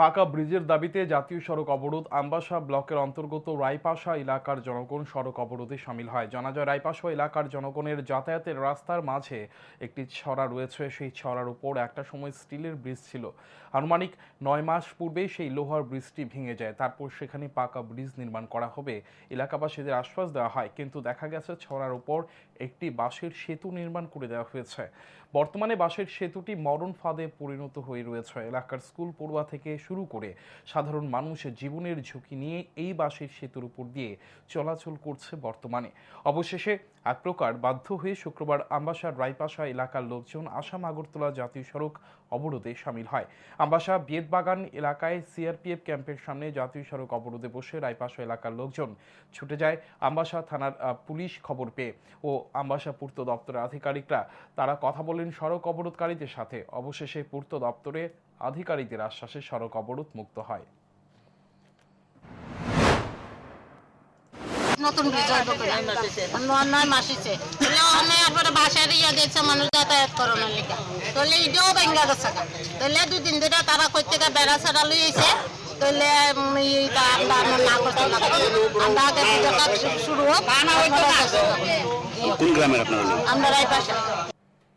পাকা ব্রিজের দাবিতে জাতীয় সড়ক অবরোধ আমবাসা ব্লকের অন্তর্গত রায়পাশা এলাকার জনগণ সড়ক অবরোধে সামিল হয়। জানা যায়, রায়পাশা এলাকার জনগণের যাতায়াতের রাস্তার মাঝে একটি ছড়া রয়েছে। সেই ছড়ার উপর একটা সময় স্টিলের ব্রিজ ছিল। আনুমানিক নয় মাস পূর্বে সেই লোহার ব্রিজটি ভেঙে যায়। তারপর সেখানে পাকা ব্রিজ নির্মাণ করা হবে। এলাকাবাসীদের আশ্বাস দেওয়া হয়, কিন্তু দেখা গেছে ছড়ার উপর একটি বাঁশের সেতু নির্মাণ করে দেওয়া হয়েছে। বর্তমানে বাঁশের সেতুটি মরণ ফাঁদে পরিণত হয়ে রয়েছে। এলাকার স্কুল পড়ুয়া থেকে শুরু করে সাধারণ মানুষের জীবনের ঝুঁকি নিয়ে এই বাঁশের সেতুর উপর দিয়ে চলাচল করছে বর্তমানে। অবশেষে এক প্রকার বাধ্য হয়ে শুক্রবার আম্বাসার রায়পাশা এলাকার লোকজন আসাম আগরতলা জাতীয় সড়ক অবরোধে সামিল হয়। আম্বাসা বেদবাগান এলাকায় সিআরপিএফ ক্যাম্পের সামনে জাতীয় সড়ক অবরোধে বসে রায়পাশা এলাকার লোকজন ছুটে যায় আমবাসা থানার পুলিশ খবর পেয়ে ও আম্বাসা পূর্ত দপ্তরের আধিকারিকরা তারা কথা বলেন সড়ক অবরোধকারীদের সাথে। অবশেষে পূর্ত দপ্তরে আধিকারিকদের আশ্বাসে সড়ক অবরোধ মুক্ত হয়। নতুন ব্রিজ হইব করে ন- নয় মাস হইছে তাহলে বাসায় ইয়া দিয়েছে মানুষ যাতায়াত করানোর লিগা তাহলে এটাও ভেঙ্গা গেছে তাহলে দুদিন ধরে তারা কই থেকে বেড়া সেড়া লইছে তাহলে আমরা আমরা না করতে আমরা আগে শুরু হোক। কোন গ্রামের আপনার হলো আমরা রায় পাশে